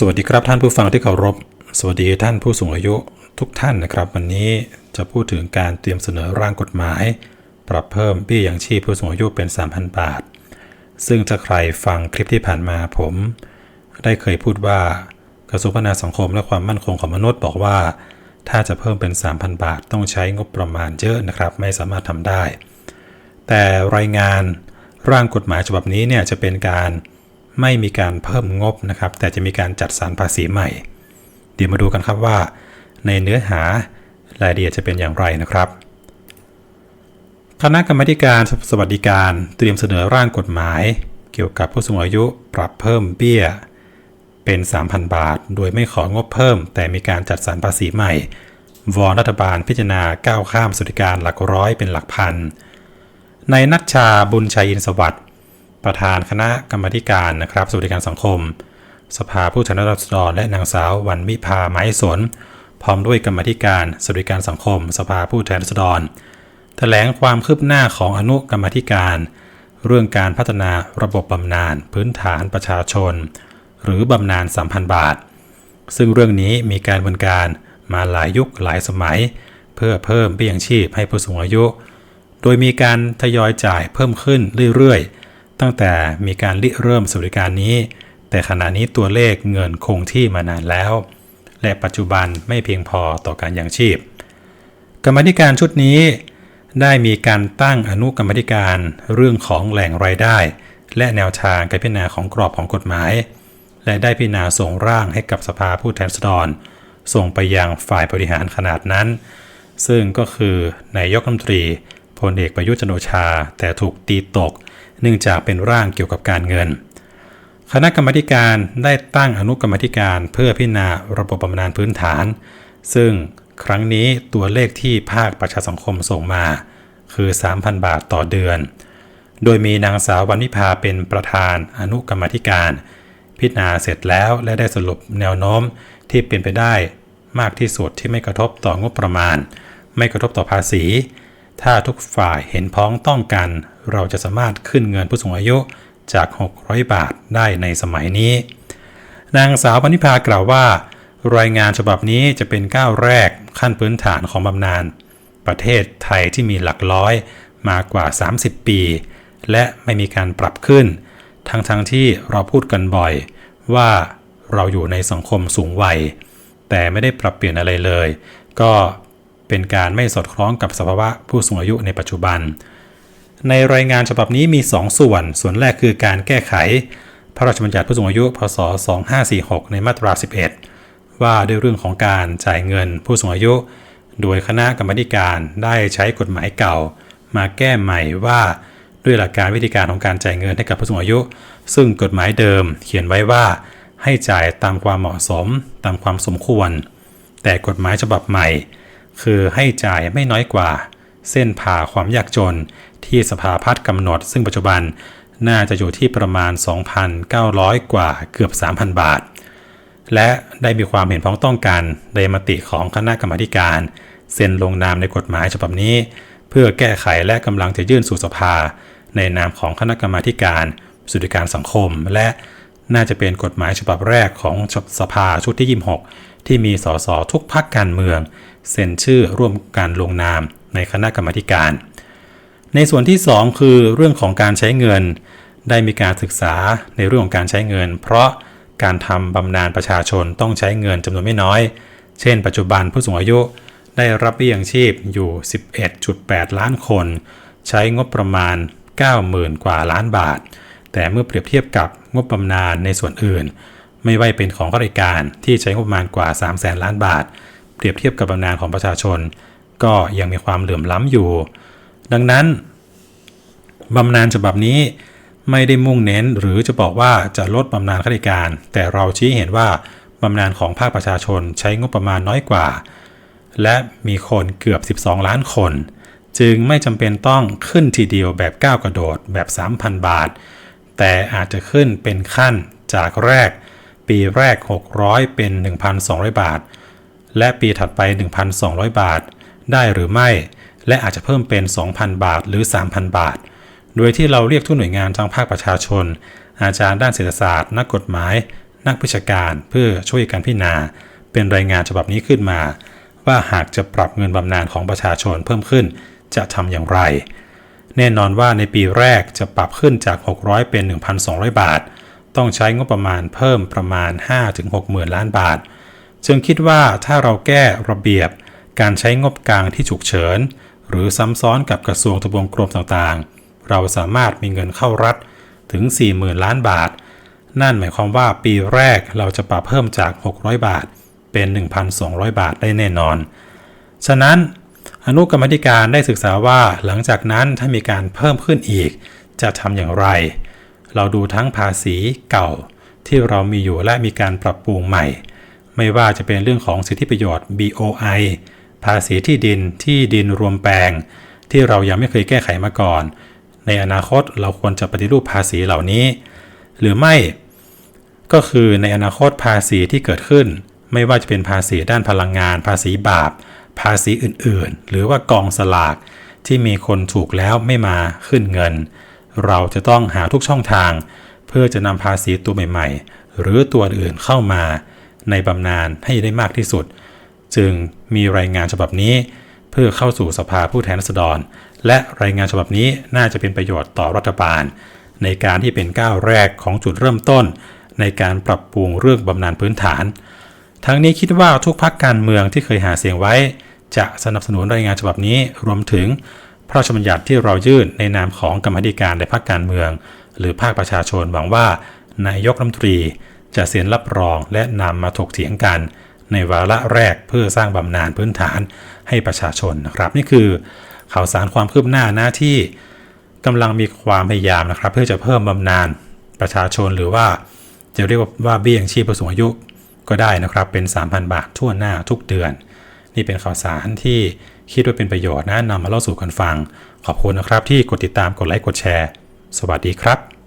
สวัสดีครับท่านผู้ฟังที่เคารพ สวัสดีท่านผู้สูงอายุทุกท่านนะครับ วันนี้จะพูดถึงการเตรียมเสนอร่างกฎหมาย ปรับเพิ่มเบี้ยยังชีพผู้สูงอายุเป็น 3,000 บาท ซึ่งถ้าใครฟังคลิปที่ผ่านมาผม ได้เคยพูดว่ากระทรวงพัฒนาสังคมและความมั่นคงของมนุษย์บอกว่า ถ้าจะเพิ่มเป็น 3,000 บาท ต้องใช้งบประมาณเยอะนะครับ ไม่สามารถทำได้ แต่รายงานร่างกฎหมายฉบับนี้เนี่ยจะเป็นการ ไม่มีการเพิ่มงบนะครับ แต่จะมีการจัดสรรภาษีใหม่ เดี๋ยวมาดูกันครับว่า ในเนื้อหารายละเอียดจะเป็นอย่างไรนะครับคณะกรรมการสวัสดิการเตรียมเสนอร่างกฎหมาย เกี่ยวกับผู้สูงอายุปรับเพิ่มเบี้ย เป็น 3,000 บาท โดยไม่ของบเพิ่ม แต่มีการจัดสรรภาษีใหม่ วอนรัฐบาลพิจารณาก้าวข้ามสวัสดิการหลักร้อยเป็นหลักพันในนัชชาบุญชัยอินสวัสดิ์ ประธานคณะกรรมการนะครับสวัสดิการสังคม สภาผู้แทนราษฎรและนางสาววันวิภาไม้สน พร้อมด้วยกรรมการสวัสดิการสังคม สภาผู้แทนราษฎรแถลงความคืบหน้าของอนุกรรมการ เรื่องการพัฒนาระบบบำนาญพื้นฐานประชาชน หรือบำนาญ3,000บาท ซึ่งเรื่องนี้มีการบรรการมาหลายยุคหลายสมัย เพื่อเพิ่มเบี้ยยังชีพให้ผู้สูงอายุ โดยมีการทยอยจ่ายเพิ่มขึ้นเรื่อยๆ ตั้งแต่มีการริเริ่มสวัสดิการนี้ แต่ขณะนี้ตัวเลขเงินคงที่มานานแล้ว และปัจจุบันไม่เพียงพอต่อการยังชีพ กรรมธิการชุดนี้ ได้มีการตั้งอนุกรรมธิการเรื่องของแหล่งรายได้ และแนวทางการพิจารณาของกรอบของกฎหมาย และได้พิจารณาส่งร่างให้กับสภาผู้แทนราษฎรส่งไปยังฝ่ายบริหารขนาดนั้น ซึ่งก็คือนายกรัฐมนตรีพลเอกประยุทธ์จันโอชา แต่ถูกตีตก เนื่องจากเป็นร่างเกี่ยวกับการเงิน คณะกรรมการได้ตั้งอนุกรรมาการเพื่อพิจารณาระบบบำนาญพื้นฐาน ซึ่งครั้งนี้ตัวเลขที่ภาคประชาสังคมส่งมา คือ 3,000 บาทต่อเดือน โดยมีนางสาววันวิภาเป็นประธานอนุกรรมาการ พิจารณาเสร็จแล้วและได้สรุปแนวโน้มที่เป็นไปได้มากที่สุดที่ไม่กระทบต่องบประมาณ ไม่กระทบต่อภาษี ถ้าทุกฝ่ายเห็นพ้องต้องกัน เราจะสามารถขึ้นเงินผู้สูงอายุจาก 600 บาทได้ในสมัยนี้ นางสาวปณิพากล่าวว่า รายงานฉบับนี้จะเป็นก้าวแรกขั้นพื้นฐานของบำนาญประเทศไทยที่มีหลักร้อยมากว่า 30 ปี และไม่มีการปรับขึ้น ทั้งๆทที่เราพูดกันบ่อย ว่าเราอยู่ในสังคมสูงวัย แต่ไม่ได้ปรับเปลี่ยนอะไรเลย ก็เป็นการไม่สอดคล้องกับสภาวะผู้สูงอายุในปัจจุบัน ในรายงานฉบับนี้มี 2 ส่วน ส่วนแรกคือการแก้ไข พระราชบัญญัติผู้สูงอายุ พศ 2546 ในมาตรา 11 ว่าด้วยเรื่องของการจ่ายเงินผู้สูงอายุ โดยคณะกรรมการได้ใช้กฎหมายเก่า มาแก้ใหม่ว่าด้วยหลักการวิธีการของการจ่ายเงินให้กับผู้สูงอายุ ซึ่งกฎหมายเดิมเขียนไว้ว่า ให้จ่ายตามความเหมาะสม ตามความสมควร แต่กฎหมายฉบับใหม่ คือให้จ่ายไม่น้อยกว่า เส้นผ่าความยากจน ที่สภาพัฒน์กำหนด ซึ่งปัจจุบันน่าจะอยู่ที่ประมาณ 2,900 กว่าเกือบ 3,000 บาท และได้มีความเห็นพ้องต้องกันในมติของคณะกรรมการ เซ็นลงนามในกฎหมายฉบับนี้ เพื่อแก้ไขและกำลังจะยื่นสู่สภา ในนามของคณะกรรมการสุดิการสังคม และน่าจะเป็นกฎหมายฉบับแรกของสภาชุดที่ 26 ที่มีสสทุกพักการเมือง เซ็นชื่อร่วมการลงนามในคณะกรรมการ ในส่วนที่ 2 คือเรื่องของการใช้เงิน ได้มีการศึกษาในเรื่องของการใช้เงิน เพราะการทำบำนาญประชาชนต้องใช้เงินจำนวนไม่น้อย เช่น ปัจจุบันผู้สูงอายุได้รับเบี้ยยังชีพอยู่ 11.8 ล้านคน ใช้งบประมาณ 90,000 กว่าล้านบาท แต่เมื่อเปรียบเทียบกับงบบำนาญในส่วนอื่น ไม่ว่าเป็นของข้าราชการที่ใช้งบประมาณกว่า 3 0 0แสนล้านบาท เปรียบเทียบกับบำนาญของประชาชน ก็ยังมีความเหลื่อมล้ำอยู่ ดังนั้น บำนาญฉบับนี้ไม่ได้มุ่งเน้นหรือจะบอกว่าจะลดบำนาญข้าราชการ แต่เราชี้เห็นว่าบำนาญของภาคประชาชนใช้งบประมาณน้อยกว่า และมีคนเกือบ 12 ล้านคน จึงไม่จำเป็นต้องขึ้นทีเดียวแบบก้าวกระโดดแบบ 3,000 บาท แต่อาจจะขึ้นเป็นขั้นจากแรก ปีแรก 600 เป็น 1,200 บาท และปีถัดไป 1,200 บาท ได้หรือไม่ และอาจจะเพิ่มเป็น 2,000 บาทหรือ 3,000 บาท โดยที่เราเรียกทุกหน่วยงานทางภาคประชาชน อาจารย์ด้านเศรษฐศาสตร์ นักกฎหมาย นักวิชาการเพื่อช่วยกันพิจารณา เป็นรายงานฉบับนี้ขึ้นมา ว่าหากจะปรับเงินบำนาญของประชาชนเพิ่มขึ้นจะทำอย่างไร แน่นอนว่าในปีแรกจะปรับขึ้นจาก 600 เป็น 1,200 บาท ต้องใช้งบประมาณเพิ่มประมาณ 5-6หมื่นล้านบาท จึงคิดว่าถ้าเราแก้ระเบียบการใช้งบกลางที่ฉุกเฉิน หรือซ้ำซ้อนกับกระทรวงทบวงกรมต่างๆ เราสามารถมีเงินเข้ารัฐถึง 40,000 ล้านบาท นั่นหมายความว่าปีแรกเราจะปรับเพิ่มจาก 600 บาท เป็น 1,200 บาทได้แน่นอน ฉะนั้นอนุกรรมธิการได้ศึกษาว่าหลังจากนั้นถ้ามีการเพิ่มขึ้นอีก จะทำอย่างไร เราดูทั้งภาษีเก่าที่เรามีอยู่และมีการปรับปรุงใหม่ ไม่ว่าจะเป็นเรื่องของสิทธิประโยชน์ BOI ภาษีที่ดินที่ดินรวมแปลง ที่เรายังไม่เคยแก้ไขมาก่อน ในอนาคตเราควรจะปฏิรูปภาษีเหล่านี้ หรือไม่ก็คือในอนาคตภาษีที่เกิดขึ้น ไม่ว่าจะเป็นภาษีด้านพลังงาน ภาษีบาป ภาษีอื่นๆ หรือว่ากองสลากที่มีคนถูกแล้วไม่มาขึ้นเงิน เราจะต้องหาทุกช่องทาง เพื่อจะนำภาษีตัวใหม่ๆ หรือตัวอื่นเข้ามา ในบำนาญให้ได้มากที่สุด จึงมีรายงานฉบับนี้ เพื่อเข้าสู่สภาผู้แทนราษฎร และรายงานฉบับนี้น่าจะเป็นประโยชน์ต่อรัฐบาล ในการที่เป็นก้าวแรกของจุดเริ่มต้น ในการปรับปรุงเรื่องบำนาญพื้นฐาน ทั้งนี้คิดว่าทุกพักการเมืองที่เคยหาเสียงไว้ จะสนับสนุนรายงานฉบับนี้รวมถึงพระราชบัญญัติที่เรายื่นในนามของกรรมธิการในภาคการเมือง หรือภาคประชาชนหวังว่านายกรัฐมนตรี จะเซ็นรับรองและนำมาถกเถียงกัน ในวาระแรกเพื่อสร้างบำนาญพื้นฐานให้ประชาชนนะครับ นี่คือข่าวสารความคืบหน้าหน้าที่กำลังมีความพยายามนะครับ เพื่อจะเพิ่มบำนาญประชาชนหรือว่าจะเรียกว่าเบี้ยยังชีพผู้สูงอายุก็ได้นะครับ เป็น 3,000 บาททั่วหน้าทุกเดือน นี่เป็นข่าวสารที่คิดว่าเป็นประโยชน์นะนำมาเล่าสู่กันฟัง ขอบคุณนะครับที่กดติดตามกดไลค์กดแชร์ สวัสดีครับ